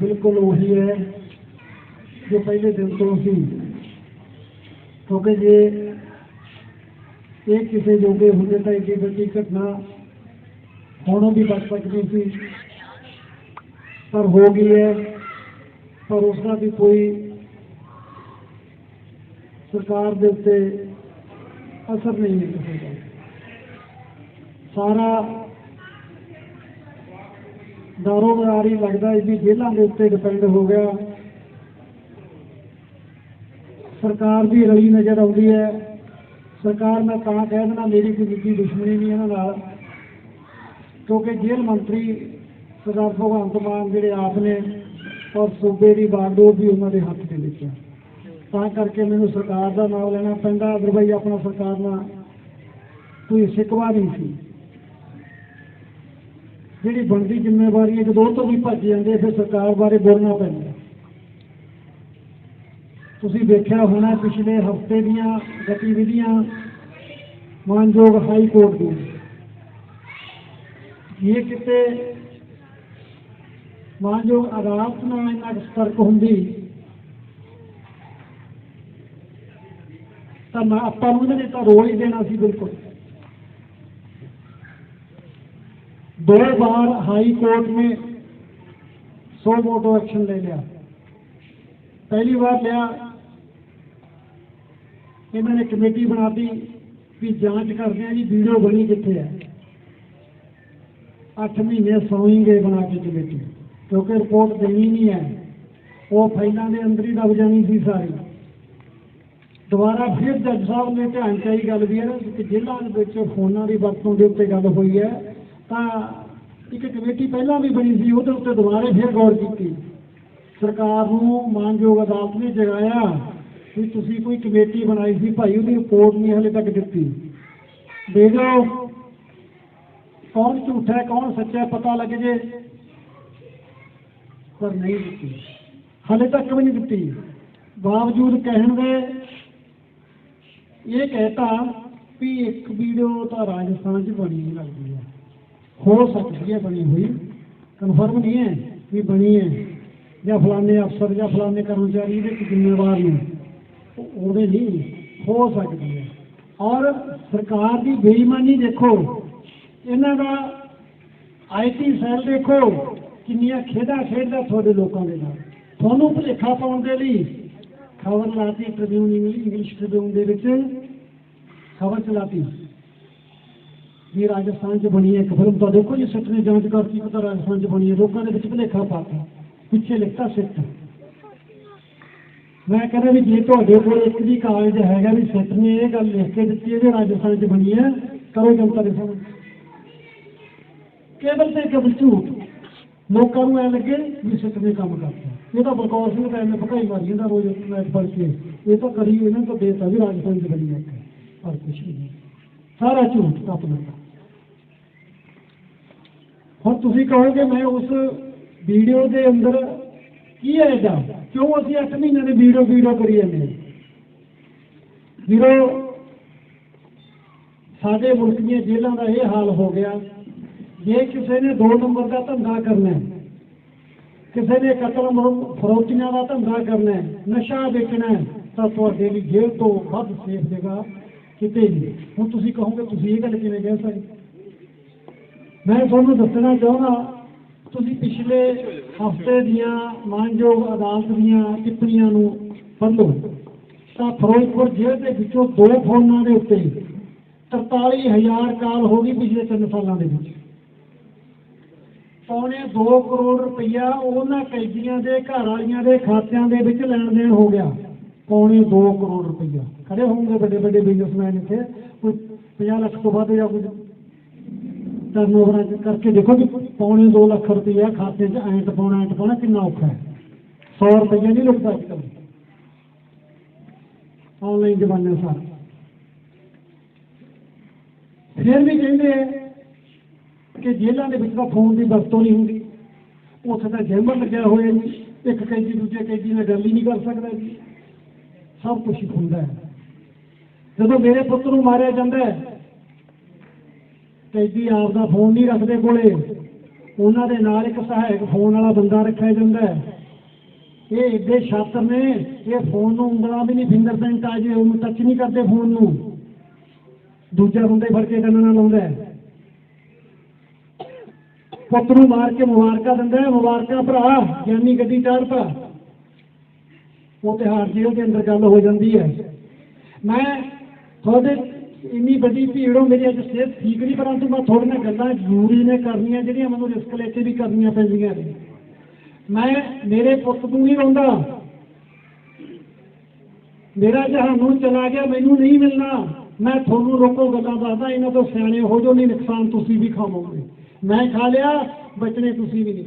ਬਿਲਕੁਲ ਉਹੀ ਹੈ ਜੋ ਪਹਿਲੇ ਦਿਨ ਤੋਂ ਸੀ ਕਿਉਂਕਿ ਜੇ ਇਹ ਕਿਸੇ ਜੋਗੇ ਹੁੰਦੇ ਤਾਂ ਇਹ ਵੱਡੀ ਘਟਨਾ ਹੋਣੋਂ ਵੀ ਬਚ ਸਕਦੀ ਸੀ ਪਰ ਹੋ ਗਈ ਹੈ ਪਰ ਉਸ ਦਾ ਵੀ ਕੋਈ ਸਰਕਾਰ ਦੇ ਉੱਤੇ ਅਸਰ ਨਹੀਂ ਹੈ ਕਿਸੇ ਦਾ ਸਾਰਾ ਦਾਰੋਮਦਾਰ ਹੀ ਲੱਗਦਾ ਹੈ ਵੀ ਜੇਲ੍ਹਾਂ ਦੇ ਉੱਤੇ ਡਿਪੈਂਡ ਹੋ ਗਿਆ। ਸਰਕਾਰ ਦੀ ਰਲੀ ਨਜ਼ਰ ਆਉਂਦੀ ਹੈ। ਸਰਕਾਰ ਮੈਂ ਤਾਂ ਕਹਿ ਦੇਣਾ ਮੇਰੀ ਕੋਈ ਨਿੱਜੀ ਦੁਸ਼ਮਣੀ ਨਹੀਂ ਇਹਨਾਂ ਨਾਲ। ਕਿਉਂਕਿ ਜੇਲ੍ਹ ਮੰਤਰੀ ਸਰਦਾਰ ਭਗਵੰਤ ਮਾਨ ਜਿਹੜੇ ਆਪ ਨੇ, ਔਰ ਸੂਬੇ ਦੀ ਬਾਗਡੋਰ ਵੀ ਉਹਨਾਂ ਦੇ ਹੱਥ ਦੇ ਵਿੱਚ ਹੈ ਤਾਂ ਕਰਕੇ ਮੈਨੂੰ ਸਰਕਾਰ ਦਾ ਨਾਮ ਲੈਣਾ ਪੈਂਦਾ ਅਦਰਵਾਈਜ਼ ਆਪਣਾ ਸਰਕਾਰ ਨਾਲ ਕੋਈ ਸਿਕਵਾ ਨਹੀਂ ਸੀ। ਜਿਹੜੀ ਬਣਦੀ ਜ਼ਿੰਮੇਵਾਰੀ ਹੈ, ਜਦੋਂ ਤੋਂ ਵੀ ਭੱਜ ਜਾਂਦੇ ਫਿਰ ਸਰਕਾਰ ਬਾਰੇ ਬੋਲਣਾ ਪੈਂਦਾ ਤੁਸੀਂ ਦੇਖਿਆ ਹੋਣਾ ਪਿਛਲੇ ਹਫ਼ਤੇ ਦੀਆਂ ਗਤੀਵਿਧੀਆਂ ਮਾਨਯੋਗ ਹਾਈ ਕੋਰਟ ਦੀ ਇਹ ਕਿਤੇ ਮਾਨਯੋਗ ਅਦਾਲਤ ਨਾਲ ਇੰਨਾ ਕੁ ਸਤਰਕ ਹੁੰਦੀ, ਤਾਂ ਆਪਾਂ ਨੂੰ ਇਹਦੇ ਤਾਂ ਰੋਲ ਹੀ ਦੇਣਾ ਸੀ, ਬਿਲਕੁਲ। दो बार हाई कोर्ट में सो मोटो एक्शन ले लिया पहली बार लिया इन्होंने कमेटी बनाती भी जांच करते हैं जी वीडियो बनी कितने है अठ महीने सौएंगे बना के कमेटी क्योंकि रिपोर्ट देनी नहीं है वो फाइलों के अंदर ही दब जानी थी सारी ਦੁਬਾਰਾ ਫਿਰ ਜੱਜ ਸਾਹਿਬ ਨੇ ਧਿਆਨ ਚ ਆਈ ਗੱਲ ਵੀ ਹੈ ਨਾ ਕਿ ਜੇਲ੍ਹਾਂ ਦੇ ਵਿੱਚ ਫੋਨਾਂ ਦੀ ਵਰਤੋਂ ਦੇ ਉੱਤੇ ਗੱਲ ਹੋਈ ਹੈ ਤਾਂ ਇੱਕ ਕਮੇਟੀ ਪਹਿਲਾਂ ਵੀ ਬਣੀ ਸੀ, ਉਹਦੇ ਉੱਤੇ ਦੁਬਾਰਾ ਫਿਰ ਗੌਰ ਕੀਤੀ। ਸਰਕਾਰ ਨੂੰ ਮਾਨਯੋਗ ਅਦਾਲਤ ਨੇ ਜਗਾਇਆ ਵੀ ਤੁਸੀਂ ਕੋਈ ਕਮੇਟੀ ਬਣਾਈ ਸੀ, ਭਾਈ ਉਹਦੀ ਰਿਪੋਰਟ ਨਹੀਂ ਹਲੇ ਤੱਕ ਦਿੱਤੀ। ਦੇ ਦਿਓ ਕੌਣ ਝੂਠਾ ਹੈ, ਕੌਣ ਸੱਚਾ ਹੈ, ਪਤਾ ਲੱਗ ਜੇ, ਪਰ ਨਹੀਂ ਦਿੱਤੀ। ਹਲੇ ਤੱਕ ਵੀ ਨਹੀਂ ਦਿੱਤੀ। ਬਾਵਜੂਦ ਕਹਿਣ ਦੇ ਇਹ ਕਹਿਤਾ ਵੀ ਇੱਕ ਵੀਡੀਓ ਤਾਂ ਰਾਜਸਥਾਨ 'ਚ ਬਣੀ ਨਹੀਂ ਲੱਗਦੀ ਹੈ। ਹੋ ਸਕਦੀ ਹੈ ਬਣੀ ਹੋਈ। ਕਨਫਰਮ ਨਹੀਂ ਹੈ ਕਿ ਬਣੀ ਹੈ। ਜਾਂ ਫਲਾਣੇ ਅਫਸਰ ਜਾਂ ਫਲਾਣੇ ਕਰਮਚਾਰੀ ਦੇ ਜ਼ਿੰਮੇਵਾਰ ਨੇ। ਉਹਦੇ ਨਹੀਂ ਹੋ ਸਕਦੀ ਹੈ। ਔਰ ਸਰਕਾਰ ਦੀ ਬੇਈਮਾਨੀ ਦੇਖੋ। ਇਹਨਾਂ ਦਾ ਆਈਟੀ ਸੈੱਲ ਦੇਖੋ। ਕਿੰਨੀਆਂ ਖੇਡਾਂ ਖੇਡਦਾ ਤੁਹਾਡੇ ਲੋਕਾਂ ਦੇ ਨਾਲ। ਤੁਹਾਨੂੰ ਭੁਲੇਖਾ ਪਾਉਣ ਦੇ ਲਈ ਖਬਰ ਲਾਤੀ ਟ੍ਰਿਬਿਊਨ ਇੰਗਲਿਸ਼ ਟ੍ਰਿਬਿਊਨ ਦੇ ਵਿੱਚ। ਖਬਰ ਚਲਾਤੀ। ਵੀ ਰਾਜਸਥਾਨ 'ਚ ਬਣੀ ਹੈ ਇੱਕ ਫਿਲਮ ਤਾਂ ਦੇਖੋ ਜੀ ਸਿੱਟ ਨੇ ਜਾਂਚ ਕਰਤੀ ਪਤਾ ਰਾਜਸਥਾਨ 'ਚ ਬਣੀ ਹੈ ਲੋਕਾਂ ਦੇ ਵਿੱਚ ਭੁਲੇਖਾ ਪਾਤਾ ਪਿੱਛੇ ਲਿਖਤਾ ਸਿੱਟ ਮੈਂ ਕਹਿੰਦਾ ਵੀ ਜੇ ਤੁਹਾਡੇ ਕੋਲ ਇੱਕ ਵੀ ਕਾਗਜ਼ ਹੈਗਾ ਵੀ ਸਿੱਟ ਨੇ, ਇਹ ਗੱਲ ਲਿਖ ਕੇ ਦਿੱਤੀ ਹੈ ਵੀ ਰਾਜਸਥਾਨ 'ਚ ਬਣੀ ਹੈ, ਕਰੋ ਜਨਤਾ ਦੇ ਸਾਹਮਣੇ। ਕੇਵਲ ਤੇ ਕੇਵਲ ਝੂਠ। ਲੋਕਾਂ ਨੂੰ ਐ ਲੱਗੇ ਵੀ ਸਿੱਟ ਨੇ ਕੰਮ ਕਰਤਾ। ਇਹ ਤਾਂ ਬਲਕੌਰ ਸਿੰਘ ਤਾਂ ਐਵੇਂ ਭਕਾਈ ਮਾਰੀ ਜਾਂਦਾ ਰੋਜ਼ ਮੈਚ ਪੜ੍ਹ ਕੇ। ਇਹ ਤਾਂ ਕਰੀ, ਇਹਨਾਂ ਤੋਂ ਦੇਤਾ ਵੀ ਰਾਜਸਥਾਨ 'ਚ ਬਣੀ ਹੈ ਪਰ ਕੁਛ ਵੀ ਨਹੀਂ। ਸਾਰਾ ਝੂਠ ਟੱਪ ਦਿੱਤਾ ਹੁਣ ਤੁਸੀਂ ਕਹੋਗੇ ਮੈਂ ਉਸ ਵੀਡੀਓ ਦੇ ਅੰਦਰ ਕੀ ਹੈ ਇਹਦਾ ਕਿਉਂ ਅਸੀਂ 8 ਮਹੀਨਿਆਂ ਦੀ ਵੀਡੀਓ ਵੀਡੀਓ ਕਰੀ ਜਾਂਦੇ ਵੀਰੋ, ਸਾਡੇ ਮੁਲਕ ਦੀਆਂ ਜੇਲ੍ਹਾਂ ਦਾ ਇਹ ਹਾਲ ਹੋ ਗਿਆ। ਜੇ ਕਿਸੇ ਨੇ ਦੋ ਨੰਬਰ ਦਾ ਧੰਦਾ ਕਰਨਾ ਹੈ, ਕਿਸੇ ਨੇ ਕਤਲ ਮਰਮ ਫਰੋਤੀਆਂ ਦਾ ਧੰਦਾ ਕਰਨਾ ਹੈ, ਨਸ਼ਾ ਵੇਚਣਾ ਹੈ, ਤਾਂ ਤੁਹਾਡੇ ਲਈ ਜੇਲ੍ਹ ਤੋਂ ਵੱਧ ਸੇਫ ਜਗ੍ਹਾ ਕਿਤੇ ਨਹੀਂ। ਹੁਣ ਤੁਸੀਂ ਕਹੋਗੇ ਤੁਸੀਂ ਇਹ ਗੱਲ ਕਿਵੇਂ ਕਹਿ ਸਕਦੇ? ਮੈਂ ਤੁਹਾਨੂੰ ਦੱਸਣਾ ਚਾਹੁੰਦਾ, ਤੁਸੀਂ ਪਿਛਲੇ ਹਫ਼ਤੇ ਦੀਆਂ ਮਾਨਯੋਗ ਅਦਾਲਤ ਦੀਆਂ ਟਿੱਪਣੀਆਂ ਨੂੰ ਪੜ੍ਹੋ ਤਾਂ ਫਿਰੋਜ਼ਪੁਰ ਜੇਲ੍ਹ ਦੇ ਵਿੱਚੋਂ ਦੋ ਫੋਨਾਂ ਦੇ ਉੱਤੇ 43000 ਕਾਲ ਹੋ ਗਈ ਪਿਛਲੇ 3 ਸਾਲਾਂ ਦੇ ਵਿੱਚ। ਪੌਣੇ 2 ਕਰੋੜ ਰੁਪਈਆ ਉਹਨਾਂ ਕੈਦੀਆਂ ਦੇ, ਘਰ ਵਾਲੀਆਂ ਦੇ ਖਾਤਿਆਂ ਦੇ ਵਿੱਚ ਲੈਣ ਦੇਣ ਹੋ ਗਿਆ। ਪੌਣੇ 2 ਕਰੋੜ ਰੁਪਈਆ। ਖੜੇ ਹੋਣਗੇ ਵੱਡੇ ਵੱਡੇ ਬਿਜ਼ਨਸਮੈਨ ਇੱਥੇ, ਕੋਈ 50 ਲੱਖ ਤੋਂ ਵੱਧ ਜਾਂ ਕੁਝ। ਟਰਨਓਵਰ ਕਰਕੇ ਦੇਖੋ ਕਿ ਪੌਣੇ 2 ਲੱਖ ਰੁਪਈਆ ਖਾਤੇ 'ਚ ਐਂਟ ਪਾਉਣਾ ਐਂਟ ਪਾਉਣਾ ਕਿੰਨਾ ਔਖਾ ਹੈ। 100 ਰੁਪਈਆ ਨਹੀਂ ਲੁਕਦਾ ਅੱਜ ਕੱਲ੍ਹ। ਆਨਲਾਈਨ ਜ਼ਮਾਨੇ ਸਾਰਾ। ਫਿਰ ਵੀ ਕਹਿੰਦੇ ਕਿ ਜੇਲ੍ਹਾਂ ਦੇ ਵਿੱਚ ਤਾਂ ਫੋਨ ਦੀ ਵਰਤੋਂ ਨਹੀਂ ਹੁੰਦੀ। ਉੱਥੇ ਤਾਂ ਜੈਮਰ ਲੱਗਿਆ ਹੋਇਆ ਜੀ। ਇੱਕ ਕੈਦੀ ਦੂਜੇ ਕੈਦੀ ਨਾਲ ਗੱਲ ਹੀ ਨਹੀਂ ਕਰ ਸਕਦਾ ਜੀ। ਸਭ ਕੁਝ ਹੁੰਦਾ ਹੈ। ਜਦੋਂ ਮੇਰੇ ਪੁੱਤ ਨੂੰ ਮਾਰਿਆ ਜਾਂਦਾ ਹੈ ਕੈਦੀ ਆਪ ਦਾ ਫੋਨ ਨਹੀਂ ਰੱਖਦੇ ਕੋਲੇ। ਉਹਨਾਂ ਦੇ ਨਾਲ ਇੱਕ ਸਹਾਇਕ ਫੋਨ ਵਾਲਾ ਬੰਦਾ ਰੱਖਿਆ ਜਾਂਦਾ ਹੈ। ਇਹ ਏਡੇ ਛਾਤਰ ਨੇ, ਇਹ ਫੋਨ ਨੂੰ ਉਂਗਲਾਂ ਵੀ ਨਹੀਂ ਫਿੰਗਰਪ੍ਰਿੰਟ ਆ ਜੇ, ਉਹਨੂੰ ਟੱਚ ਨਹੀਂ ਕਰਦੇ ਫੋਨ ਨੂੰ। ਦੂਜਾ ਬੰਦੇ ਫੜ ਕੇ ਕੰਨਾਂ ਨਾਲ ਲਾਉਂਦਾ ਪੁੱਤ ਨੂੰ ਮਾਰ ਕੇ ਮੁਬਾਰਕਾਂ ਦਿੰਦਾ ਹੈ, ਮੁਬਾਰਕਾਂ ਭਰਾ, ਗਿਆਨੀ ਗੱਡੀ ਚਾੜਤਾ ਉਹ ਤਿਹਾੜ ਜੇਲ੍ਹ ਦੇ ਅੰਦਰ ਗੱਲ ਹੋ ਜਾਂਦੀ ਹੈ। ਮੈਂ ਤੁਹਾਡੇ ਇੰਨੀ ਵੱਡੀ ਭੀੜੋਂ ਮੇਰੀ, ਅੱਜ ਸਿਹਤ ਠੀਕ ਨਹੀਂ, ਪਰੰਤੂ ਮੈਂ ਤੁਹਾਡੇ ਗੱਲਾਂ ਜ਼ਰੂਰੀ ਨੇ ਕਰਨੀਆਂ, ਜਿਹੜੀਆਂ ਮੈਨੂੰ ਰਿਸਕ ਲੈ ਕੇ ਵੀ ਕਰਨੀਆਂ ਪੈਂਦੀਆਂ ਨੇ। ਮੈਂ ਮੇਰੇ ਪੁੱਤ ਨੂੰ ਨਹੀਂ ਰੋਂਦਾ। ਮੇਰਾ ਜਹਾਨੂੰ ਚਲਾ ਗਿਆ, ਮੈਨੂੰ ਨਹੀਂ ਮਿਲਣਾ। ਮੈਂ ਤੁਹਾਨੂੰ ਰੋਕੋ ਗੱਲਾਂ ਦੱਸਦਾ, ਇਹਨਾਂ ਤੋਂ ਸਿਆਣੇ ਹੋ ਜੋ ਨਹੀਂ ਨੁਕਸਾਨ ਤੁਸੀਂ ਵੀ ਖਾਵੋਗੇ। ਮੈਂ ਖਾ ਲਿਆ, ਬਚਣੇ ਤੁਸੀਂ ਵੀ ਨਹੀਂ।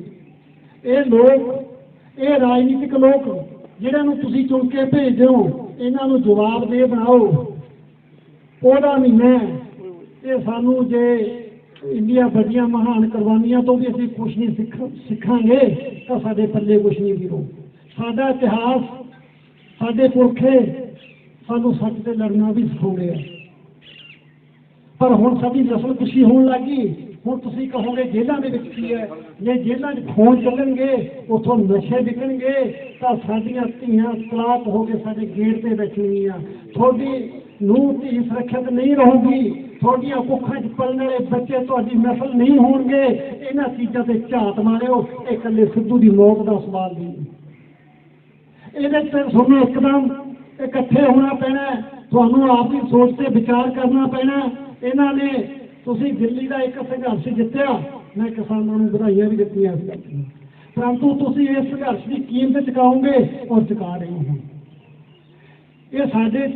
ਇਹ ਲੋਕ, ਇਹ ਰਾਜਨੀਤਿਕ ਲੋਕ ਜਿਹੜਿਆਂ ਨੂੰ ਤੁਸੀਂ ਚੁਣ ਕੇ ਭੇਜਦੇ ਹੋ ਇਹਨਾਂ ਨੂੰ ਜਵਾਬ ਦੇ ਬਣਾਓ। ਉਹਦਾ ਮਹੀਨਾ ਇਹ ਸਾਨੂੰ ਜੇ ਇੰਡੀਆ ਵੱਡੀਆਂ ਮਹਾਨ ਕੁਰਬਾਨੀਆਂ ਤੋਂ ਵੀ ਅਸੀਂ ਕੁਝ ਨਹੀਂ ਸਿੱਖ ਸਿੱਖਾਂਗੇ, ਤਾਂ ਸਾਡੇ ਪੱਲੇ ਕੁਝ ਨਹੀਂ ਵੀਰੋ ਸਾਡਾ ਇਤਿਹਾਸ, ਸਾਡੇ ਪੁਰਖੇ ਸਾਨੂੰ ਸੱਚ ਤੇ ਲੜਨਾ ਵੀ ਸਿਖਾਉਂਦੇ ਆ। ਪਰ ਹੁਣ ਸਾਡੀ ਨਸਲ ਖੁਸ਼ੀ ਹੋਣ ਲੱਗੀ ਹੁਣ ਤੁਸੀਂ ਕਹੋਗੇ ਜੇਲ੍ਹਾਂ ਦੇ ਵਿੱਚ ਕੀ ਹੈ? ਜੇ ਜੇਲ੍ਹਾਂ 'ਚ ਖੋਜ ਚੱਲਣਗੇ, ਉੱਥੋਂ ਨਸ਼ੇ ਵਿਕਣਗੇ, ਤਾਂ ਸਾਡੀਆਂ ਧੀਆਂ ਤਲਾਕ ਹੋ ਕੇ ਸਾਡੇ ਗੇਟ ਤੇ ਬੈਠਣਗੀਆਂ। ਤੁਹਾਡੀ ਨੂੰ ਧੀ ਸੁਰੱਖਿਅਤ ਨਹੀਂ ਰਹੂਗੀ। ਤੁਹਾਡੀਆਂ ਭੁੱਖਾਂ 'ਚ ਪਲਣ ਵਾਲੇ ਬੱਚੇ ਤੁਹਾਡੀ ਨਸਲ ਨਹੀਂ ਹੋਣਗੇ। ਇਹਨਾਂ ਚੀਜ਼ਾਂ ਤੇ ਝਾਤ ਮਾਰਿਓ। ਇਹ ਇਕੱਲੇ ਸਿੱਧੂ ਦੀ ਮੌਤ ਦਾ ਸਵਾਲ ਨਹੀਂ। ਇਹਦੇ ਤੇ ਤੁਹਾਨੂੰ ਇੱਕਦਮ ਇਕੱਠੇ ਹੋਣਾ ਪੈਣਾ ਤੁਹਾਨੂੰ ਆਪ ਦੀ ਸੋਚ ਤੇ ਵਿਚਾਰ ਕਰਨਾ ਪੈਣਾ ਇਹਨਾਂ ਨੇ ਤੁਸੀਂ ਦਿੱਲੀ ਦਾ ਇੱਕ ਸੰਘਰਸ਼ ਜਿੱਤਿਆ। ਮੈਂ ਕਿਸਾਨਾਂ ਨੂੰ ਵਧਾਈਆਂ ਵੀ ਦਿੱਤੀਆਂ ਇਸ ਪਰੰਤੂ ਤੁਸੀਂ ਇਸ ਸੰਘਰਸ਼ ਦੀ ਕੀਮਤ ਚੁਕਾਓਗੇ ਔਰ ਚੁਕਾ ਰਹੇ ਹੋ। ਇਹ ਸਾਡੇ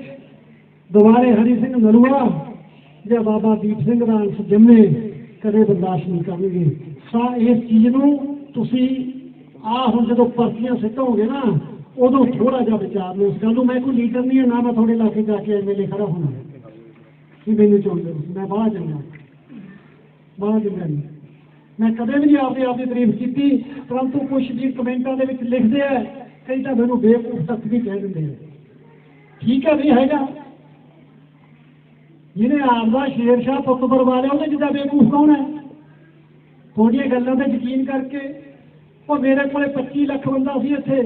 ਦੁਬਾਰੇ ਹਰੀ ਸਿੰਘ ਨਲੂਆ ਜਾਂ ਬਾਬਾ ਦੀਪ ਸਿੰਘ ਦਾ ਅੰਸ਼ ਜੰਮੇ ਕਦੇ ਬਰਦਾਸ਼ਤ ਨਹੀਂ ਕਰਨਗੇ। ਸਾ ਇਸ ਚੀਜ਼ ਨੂੰ ਤੁਸੀਂ ਆ ਹੁਣ ਜਦੋਂ ਪਰਚੀਆਂ ਸਿੱਟੋਗੇ ਨਾ, ਉਦੋਂ ਥੋੜਾ ਜਿਹਾ ਵਿਚਾਰ ਲਓ। ਇਸ ਗੱਲ ਨੂੰ ਮੈਂ ਕੋਈ ਲੀਡਰ ਨਹੀਂ ਹਾਂ, ਨਾ ਮੈਂ ਤੁਹਾਡੇ ਇਲਾਕੇ ਜਾ ਕੇ ਐਮਐਲਏ ਖੜਾ ਹੋਣਾ। ਕਿ ਮੈਨੂੰ ਚੁਣਦੇ ਹੋ ਮੈਂ ਬਾਹਰ ਚੰਗਾ ਬਾਹਰ ਚੰਗਾ ਨਹੀਂ ਮੈਂ ਕਦੇ ਵੀ ਨਹੀਂ ਆਪਦੀ ਆਪਦੀ ਤਾਰੀਫ ਕੀਤੀ, ਪਰੰਤੂ ਕੁਝ ਵੀ ਕਮੈਂਟਾਂ ਦੇ ਵਿੱਚ ਲਿਖਦੇ ਆ, ਕਈ ਤਾਂ ਮੈਨੂੰ ਬੇਵਕੂਫ ਤੱਕ ਵੀ ਕਹਿ ਦਿੰਦੇ ਆ। ਠੀਕ ਹੈ ਵੀ ਹੈਗਾ। ਜਿਹਨੇ ਆਪਦਾ ਸ਼ੇਰ ਸ਼ਾਹ ਪੁੱਤ ਬਰਵਾ ਲਿਆ ਉਹਦੇ ਜਿੱਦਾਂ ਬੇਕੂਫ ਕੌਣ ਹੈ। ਤੁਹਾਡੀਆਂ ਗੱਲਾਂ ਤੇ ਯਕੀਨ ਕਰਕੇ, ਉਹ ਮੇਰੇ ਕੋਲੇ 25 ਲੱਖ ਬੰਦਾ ਸੀ ਇੱਥੇ,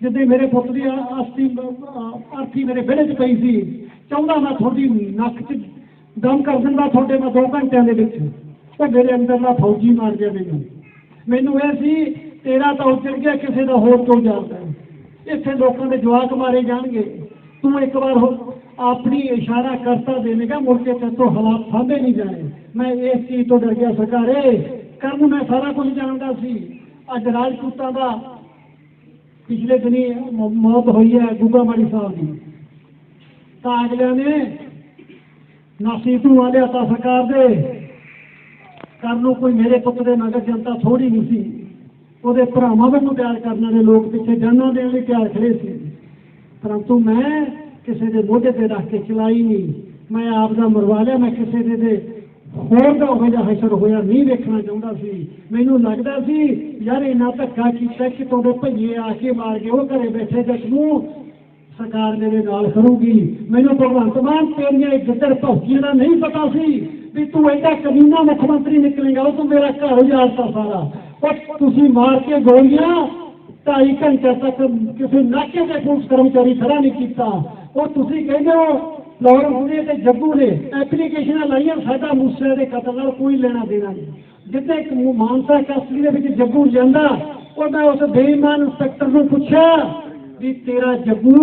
ਜਿੱਦੇ ਮੇਰੇ ਪੁੱਤ ਦੀ ਅਸਤੀ ਅਰਥੀ ਮੇਰੇ ਵਿਹੜੇ 'ਚ ਪਈ ਸੀ। ਚਾਹੁੰਦਾ ਮੈਂ ਤੁਹਾਡੀ ਨੱਕ 'ਚ ਦਮ ਕਰ ਦਿੰਦਾ ਤੁਹਾਡੇ ਮੈਂ 2 ਘੰਟਿਆਂ ਦੇ ਵਿੱਚ ਉਹ ਮੇਰੇ ਅੰਦਰਲਾ ਫੌਜੀ ਮਾਰ ਗਿਆ ਮੈਨੂੰ। ਮੈਨੂੰ ਇਹ ਸੀ, ਤੇਰਾ ਤਾਂ ਉੱਜੜ ਗਿਆ, ਕਿਸੇ ਦਾ ਹੋਰ ਤੋਂ ਜਾਂਦਾ ਇੱਥੇ ਲੋਕਾਂ ਦੇ ਜਵਾਕ ਮਾਰੇ ਜਾਣਗੇ। ਤੂੰ ਇੱਕ ਵਾਰ ਹੋ ਆਪਣੀ ਇਸ਼ਾਰਾ ਕਰਤਾ ਦੇਵੇਗਾ, ਮੁੜ ਕੇ ਤੇ ਤੋਂ ਹਾਲਾਤ ਸਾਂਭੇ ਨਹੀਂ ਜਾਣੇ। ਮੈਂ ਇਸ ਚੀਜ਼ ਤੋਂ ਡਰ ਗਿਆ ਸਰਕਾਰੇ। ਕਰਨ ਮੈਂ ਸਾਰਾ ਕੁਝ ਜਾਣਦਾ ਸੀ। ਅੱਜ ਰਾਜਪੂਤਾਂ ਦਾ ਪਿਛਲੇ ਦਿਨੀ ਮੌਤ ਹੋਈ ਹੈ ਗੁੱਗਾ ਮਾੜੀ ਸਾਹਿਬ ਦੀ। ਤਾਂ ਅਗਲਿਆਂ ਨੇ ਨਾਸੀ ਤੂੰ ਆਲਿਆ ਤਾਂ ਸਰਕਾਰ ਦੇ। ਕਰਨ ਨੂੰ ਕੋਈ ਮੇਰੇ ਪੁੱਤ ਦੇ ਨਗਰ ਜਨਤਾ ਥੋੜੀ ਨਹੀਂ ਸੀ। ਉਹਦੇ ਭਰਾਵਾਂ ਨੂੰ ਪਿਆਰ ਕਰਨ ਵਾਲੇ ਲੋਕ ਪਿੱਛੇ ਜਾਨਾਂ ਦੇਣ ਲਈ ਤਿਆਰ ਖੜੇ ਸੀ। ਪਰੰਤੂ ਮੈਂ ਕਿਸੇ ਦੇ ਮੋਢੇ ਤੇ ਰੱਖ ਕੇ ਚਲਾਈ ਨਹੀਂ, ਮੈਂ ਆਪ ਦਾ ਮਰਵਾ ਲਿਆ, ਮੈਂ ਕਿਸੇ ਦੇ ਦੇ ਹੋਰ ਦਾ ਉਹ ਜਿਹਾ ਹਸ਼ਰ ਹੋਇਆ ਨਹੀਂ ਵੇਖਣਾ ਚਾਹੁੰਦਾ ਸੀ। ਮੈਨੂੰ ਲੱਗਦਾ ਸੀ, ਯਾਰ ਇਹਨਾਂ ਧੱਕਾ ਕੀਤਾ ਕਿ ਤੁਹਾਡੇ ਭਈਏ ਆ ਕੇ ਮਾਰ ਗਏ ਉਹ ਘਰੇ ਬੈਠੇ ਜੱਟ ਨੂੰ ਸਰਕਾਰ ਮੇਰੇ ਨਾਲ ਕਰੂਗੀ। ਮੈਨੂੰ ਭਗਵੰਤ ਮਾਨ ਤੇਰੀਆਂ ਇਹ ਗਿੱਦੜ ਭੌਕੀਆਂ ਦਾ ਨਹੀਂ ਪਤਾ ਸੀ ਵੀ ਤੂੰ ਐਡਾ ਕਮੀਨਾ ਮੁੱਖ ਮੰਤਰੀ ਨਿਕਲੇਗਾ, ਉਹ ਤੂੰ ਮੇਰਾ ਘਰ ਉਜਾੜਤਾ ਸਾਰਾ। ਉਹ ਤੁਸੀਂ ਮਾਰ ਕੇ ਗੋਲੀਆਂ, ਢਾਈ ਘੰਟੇ ਤੱਕ ਕਿਸੇ ਨਾਕੇ ਦੇ ਪੁਲਿਸ ਕਰਮਚਾਰੀ ਖੜਾ ਨਹੀਂ ਕੀਤਾ। ਉਹ ਤੁਸੀਂ ਕਹਿੰਦੇ ਹੋ, ਲਾਹੌਰ ਨੇ ਤੇ ਜੱਗੂ ਨੇ ਐਪਲੀਕੇਸ਼ਨਾਂ ਲਾਈਆਂ, ਸਾਡਾ ਮੂਸੇ ਦੇ ਕਤਲ ਨਾਲ ਕੋਈ ਲੈਣਾ ਦੇਣਾ ਨਹੀਂ। ਜਿੱਥੇ ਇੱਕ ਮਾਨਸਾ ਕਸਟਡੀ ਦੇ ਵਿੱਚ ਜੱਗੂ ਜਾਂਦਾ, ਉਹ ਮੈਂ ਉਸ ਬੇਈਮਾਨ ਇੰਸਪੈਕਟਰ ਨੂੰ ਪੁੱਛਿਆ ਵੀ ਤੇਰਾ ਜੱਗੂ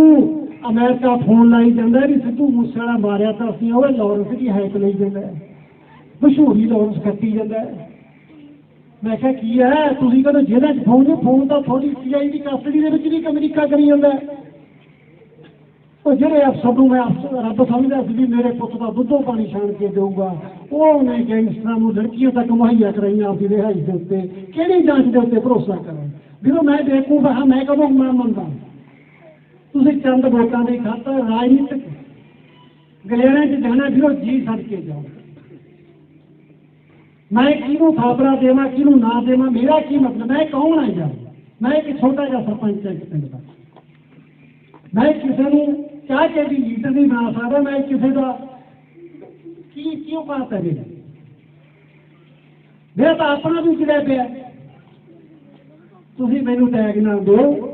ਅਮਰੀਕਾ ਫੋਨ ਲਾਈ ਜਾਂਦਾ ਵੀ ਸਿੱਧੂ ਮੂਸੇ ਵਾਲਾ ਮਾਰਿਆ ਤਾਂ ਅਸੀਂ ਉਹ ਲਾਹੌਰ ਦੀ ਹਾਈਕ ਲਈ ਜਾਂਦਾ ਮਸ਼ਹੂਰੀ ਲਾਹੌਰ ਕੱਟੀ ਜਾਂਦਾ ਮੈਂ ਕਿਹਾ, ਕੀ ਹੈ? ਤੁਸੀਂ ਕਹਿੰਦੇ ਜਿਹਦਾ ਫੋਨ ਨੂੰ ਫੋਨ ਤਾਂ ਥੋੜੀ ਸੀਆਈ ਦੀ ਕਸਟਡੀ ਦੇ ਵਿੱਚ ਵੀ ਅਮਰੀਕਾ ਕਰੀ ਜਾਂਦਾ ਉਹ ਜਿਹੜੇ ਅਫਸਰ ਨੂੰ ਮੈਂ ਰੱਬ ਸਮਝਦਾ ਸੀ ਵੀ ਮੇਰੇ ਪੁੱਤ ਦਾ ਦੁੱਧੋਂ ਪਾਣੀ ਛਾਣ ਕੇ ਦੇਊਗਾ, ਉਹ ਨੇ ਗੈਂਗਸਟਰਾਂ ਨੂੰ ਲੜਕੀਆਂ ਤੱਕ ਮੁਹੱਈਆ ਕਰਾਈਆਂ ਆਪਦੀ ਰਿਹਾਈ ਦੇ ਉੱਤੇ। ਕਿਹੜੀ ਜਾਂਚ ਦੇ ਉੱਤੇ ਭਰੋਸਾ ਕਰਾਂ ਜਦੋਂ ਮੈਂ ਦੇਖੂਗਾ ਹਾਂ, ਮੈਂ ਕਦੋਂ ਮੈਂ ਮੰਨਦਾ? ਤੁਸੀਂ ਚੰਦ ਵੋਟਾਂ ਦੀ ਖਾਤਰ ਰਾਜਨੀਤਿਕ ਗਲੇਰਿਆਂ 'ਚ ਜਾਣਾ, ਵੀਰੋ, ਜੀ ਛੱਡ ਕੇ ਜਾਓ। ਮੈਂ ਕਿਹਨੂੰ ਥਾਪੜਾ ਦੇਵਾਂ, ਕਿਹਨੂੰ ਨਾ ਦੇਵਾਂ, ਮੇਰਾ ਕੀ ਮਤਲਬ? ਮੈਂ ਕੌਣ ਆ ਯਾਰ? ਮੈਂ ਇੱਕ ਛੋਟਾ ਜਿਹਾ ਸਰਪੰਚ ਹਾਂ ਇੱਕ ਪਿੰਡ ਦਾ। ਮੈਂ ਕਿਸੇ ਨੂੰ ਚਾਹ ਕੇ ਵੀ ਲੀਡਰ ਨਹੀਂ ਬਣਾ ਸਕਦਾ, ਮੈਂ ਕਿਸੇ ਦਾ ਕੀ, ਕਿਉਂ ਬਾਤ ਹੈ ਮੇਰਾ ਮੇਰਾ ਤਾਂ ਆਪਣਾ ਵੀ ਕਿਹੜਾ ਪਿਆ। ਤੁਸੀਂ ਮੈਨੂੰ ਟੈਗ ਨਾ ਦਿਓ।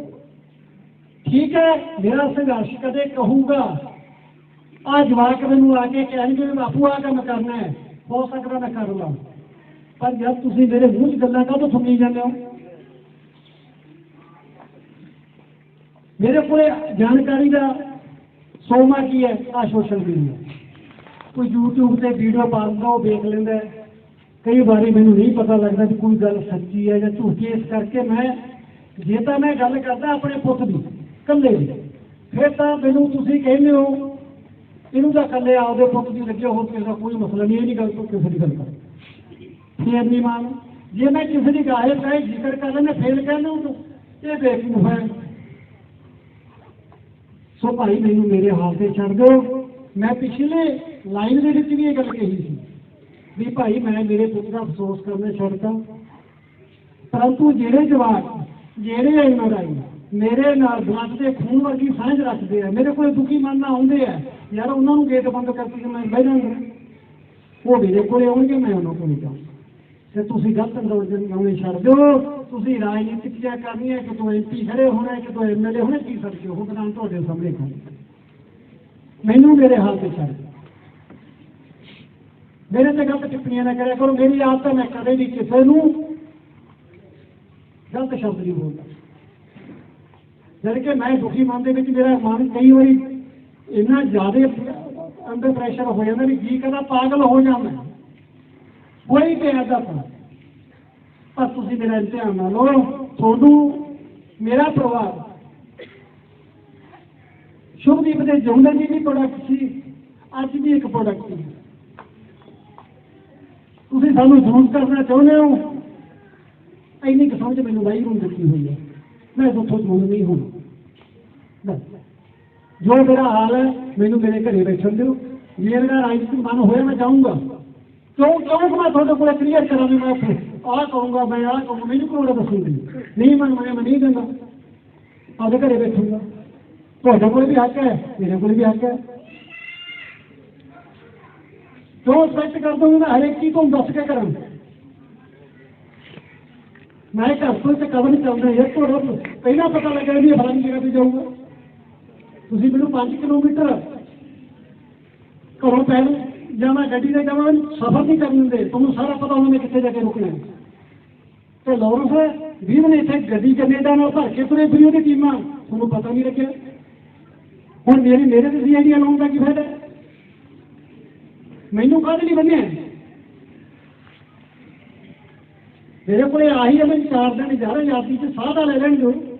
ਠੀਕ ਹੈ, ਮੇਰਾ ਸੰਘਰਸ਼ ਕਦੇ ਕਹੂਗਾ। ਆ ਜਵਾਕ ਮੈਨੂੰ ਆ ਕੇ ਕਹਿਣਗੇ ਵੀ ਬਾਪੂ ਆ ਕੰਮ ਕਰਨਾ ਹੈ। ਹੋ ਸਕਦਾ ਮੈਂ ਕਰ ਲਾਂ ਪਰ ਜਦ ਤੁਸੀਂ ਮੇਰੇ ਮੂੰਹ 'ਚ ਗੱਲਾਂ ਕਾਹਤੋਂ ਸੁਣੀ ਜਾਂਦੇ ਹੋ? ਮੇਰੇ ਕੋਲੇ ਜਾਣਕਾਰੀ ਦਾ ਸੋਮਾ ਕੀ ਹੈ? ਆ ਸੋਸ਼ਲ ਮੀਡੀਆ ਕੋਈ YouTube ਤੇ ਵੀਡੀਓ ਪਾ ਦਿੰਦਾ, ਉਹ ਵੇਖ ਲੈਂਦਾ ਕਈ ਵਾਰੀ ਮੈਨੂੰ ਨਹੀਂ ਪਤਾ ਲੱਗਦਾ ਕਿ ਕੋਈ ਗੱਲ ਸੱਚੀ ਹੈ ਜਾਂ ਝੂਠੀ, ਇਸ ਕਰਕੇ ਮੈਂ, ਜੇ ਤਾਂ ਮੈਂ ਗੱਲ ਕਰਦਾ ਆਪਣੇ ਪੁੱਤ ਦੀ, ਇਕੱਲੇ ਦੀ, ਫਿਰ ਤਾਂ ਮੈਨੂੰ ਤੁਸੀਂ ਕਹਿੰਦੇ ਹੋ, ਇਹਨੂੰ ਤਾਂ ਇਕੱਲੇ ਆਪਦੇ ਪੁੱਤ ਦੀ ਲੱਗੇ ਹੋਰ ਕਿਸੇ ਦਾ ਕੋਈ ਮਸਲਾ ਨਹੀਂ, ਇਹ ਨਹੀਂ ਗੱਲ ਤੋਂ ਕਿਸੇ ਦੀ ਗੱਲ ਕਰ ਫੇਰ ਨਹੀਂ ਮਾਨ ਜੇ ਮੈਂ ਕਿਸੇ ਦੀ ਗਾਹੇ ਕਹੇ ਜ਼ਿਕਰ ਕਰ ਲੈਣਾ ਫੇਰ ਕਹਿੰਦਾ ਉਹਨੂੰ ਇਹ ਬੇਵਕੂਫ ਹੈ। ਸੋ ਭਾਈ ਮੈਨੂੰ ਮੇਰੇ ਹਾਲ ਤੇ ਛੱਡ ਦਿਓ। ਮੈਂ ਪਿਛਲੇ ਲਾਈਨ ਦੇ ਵਿੱਚ ਵੀ ਇਹ ਗੱਲ ਕਹੀ ਸੀ ਵੀ ਭਾਈ ਮੈਂ ਮੇਰੇ ਪੁੱਤ ਦਾ ਅਫਸੋਸ ਕਰਨਾ ਛੱਡਦਾ ਪਰੰਤੂ ਜਿਹੜੇ ਜਵਾਕ, ਜਿਹੜੇ ਐਨਆਰਆਈ ਮੇਰੇ ਨਾਲ ਬਲੱਡ ਦੇ ਖੂਨ ਵਰਗੀ ਸਾਂਝ ਰੱਖਦੇ ਆ, ਮੇਰੇ ਕੋਲ ਦੁਖੀ ਮਨ ਨਾਲ ਆਉਂਦੇ ਆ, ਯਾਰ ਉਹਨਾਂ ਨੂੰ ਗੇਟ ਬੰਦ ਕਰਕੇ ਮੈਂ ਬਹਿ ਜਾਵਾਂਗਾ ਉਹ ਮੇਰੇ ਕੋਲੇ ਆਉਣਗੇ, ਮੈਂ ਉਹਨਾਂ ਕੋਲ ਜਾਊਂਗਾ। ਤੇ ਤੁਸੀਂ ਗਲਤ ਅੰਦੋਲਨ ਲਾਉਣੇ ਛੱਡ ਦਿਓ। ਤੁਸੀਂ ਰਾਜਨੀਤਿਕ ਜਿਆ ਕਰਨੀ ਹੈ ਕਿ ਤੂੰ ਐਮਪੀ ਖੜੇ ਹੋਣਾ ਹੈ ਕਿ ਤੂੰ ਐਮਐਲਏ ਹੋਣਾ, ਕੀ ਸਕਦੇ ਹੋ? ਹੁਕਮਰਾਨ ਤੁਹਾਡੇ ਸਾਹਮਣੇ ਖੜੇ ਮੈਨੂੰ ਮੇਰੇ ਹਾਲ ਤੇ ਛੱਡ ਮੇਰੇ ਤੇ ਗਲਤ ਟਿੱਪਣੀਆਂ ਨਾ ਕਰਿਆ ਕਰੋ। ਮੇਰੀ ਆਦਤ ਹੈ ਮੈਂ ਕਦੇ ਵੀ ਕਿਸੇ ਨੂੰ ਗਲਤ ਸ਼ਬਦ ਨਹੀਂ ਬੋਲਦਾ। ਜਦ ਕਿ ਮੈਂ ਦੁਖੀ ਮਨ ਦੇ ਵਿੱਚ ਮੇਰਾ ਮਨ ਕਈ ਵਾਰੀ ਇੰਨਾ ਜ਼ਿਆਦਾ ਅੰਦਰ ਪ੍ਰੈਸ਼ਰ ਹੋ ਜਾਂਦਾ ਵੀ ਜੀ ਕਹਿੰਦਾ ਪਾਗਲ ਹੋ ਜਾਂਦਾ ਕੋਈ ਪਿਆਰ ਦਾ ਪਰ ਤੁਸੀਂ ਮੇਰਾ ਇਮਤਿਹਾਨ ਨਾ ਲਓ। ਤੁਹਾਨੂੰ ਮੇਰਾ ਪਰਿਵਾਰ। ਸ਼ੁਭਦੀਪ ਦੇ ਜੁੰਡੇ ਦੀ ਵੀ ਪ੍ਰੋਡਕਟ ਸੀ। ਅੱਜ ਵੀ ਇੱਕ ਪ੍ਰੋਡਕਟ ਸੀ ਤੁਸੀਂ ਸਾਨੂੰ ਜ਼ਰੂਰ ਕਰਨਾ ਚਾਹੁੰਦੇ ਹੋ। ਇੰਨੀ ਕੁ ਸਮਝ ਮੈਨੂੰ ਵਾਈ ਦਿੱਤੀ ਹੋਈ ਹੈ। ਮੈਂ ਦੁੱਖੋਂ ਤੁਹਾਨੂੰ ਨਹੀਂ ਹੁਣ। ਜੋ ਮੇਰਾ ਹਾਲ ਹੈ, ਮੈਨੂੰ ਮੇਰੇ ਘਰੇ ਬੈਠਣ ਦਿਓ। ਜੇ ਮੇਰਾ ਰਾਜਨੀਤਿਕ ਮਨ ਹੋਇਆ, ਮੈਂ ਜਾਊਂਗਾ। ਕਿਉਂ ਕਿਉਂ ਕਿ ਮੈਂ ਤੁਹਾਡੇ ਕੋਲ ਕਲੀਅਰ ਕਰਾਂ ਵੀ ਮੈਂ ਆਹ ਕਹੂੰਗਾ ਮੈਂ, ਆਹ ਕਹੂੰਗਾ, ਮੈਨੂੰ ਕੋਲ ਦੱਸੂਗੀ? ਨਹੀਂ ਮਨ ਮੈਂ ਮੈਂ ਨਹੀਂ ਦਿੰਦਾ। ਆਪਦੇ ਘਰੇ ਬੈਠੂਗਾ। ਤੁਹਾਡੇ ਕੋਲ ਵੀ ਹੱਕ ਹੈ, ਮੇਰੇ ਕੋਲ ਵੀ ਹੱਕ ਹੈ। ਕਿਉਂ ਸਪੈਕਟ ਕਰ ਦੂੰਗਾ ਮੈਂ ਹਰੇਕ ਚੀਜ਼ ਤੋਂ ਦੱਸ ਕੇ ਕਰਾਂ ਮੈਂ ਘਰ ਤੋਂ ਤੇ ਕਵਰ ਨਹੀਂ ਚੱਲਦਾ ਯਾਰ ਤੁਹਾਡਾ ਪਹਿਲਾਂ ਪਤਾ ਲੱਗਾ ਵੀ ਇਹ ਫਲਾਣੀ ਜਗ੍ਹਾ ਤੇ ਜਾਊਗਾ। ਤੁਸੀਂ ਮੈਨੂੰ 5 ਕਿਲੋਮੀਟਰ ਘਰੋਂ ਪੈਣ ਜਾਵਾਂ ਗੱਡੀ ਤੇ ਜਾਵਾਂ ਸਫ਼ਰ ਨਹੀਂ ਕਰਨ ਦਿੰਦੇ ਤੁਹਾਨੂੰ ਸਾਰਾ ਪਤਾ ਹੋਣਾ ਮੈਂ ਕਿੱਥੇ ਜਾ ਕੇ ਰੁਕਣਾ ਤੇ ਲੋਰੈਂਸ ਵੀਰ ਨੇ ਇੱਥੇ ਗੱਡੀ ਕੈਨੇਡਾ ਨਾਲ ਭਰ ਕੇ ਤੁਰੇ ਫਿਰੀ ਉਹਦੀ ਟੀਮਾਂ। ਤੁਹਾਨੂੰ ਪਤਾ ਨਹੀਂ ਲੱਗਿਆ। ਹੁਣ ਮੇਰੀ ਮੇਰੇ ਤੇ ਸੀਆਈਡੀ ਲਾਉਣ ਦਾ ਕੀ ਫਾਇਦਾ? ਮੈਨੂੰ ਕਾਹਦੇ ਲਈ ਬੰਨਿਆ? ਮੇਰੇ ਕੋਲੇ ਆਹੀ ਹੈ ਮੈਂ ਚਾਰ ਦਿਨ ਜਾ ਰਿਹਾ ਯਾਦੀ ਚ ਸਾਹ ਦਾ ਲੈ ਲੈਣ ਦਿਓ।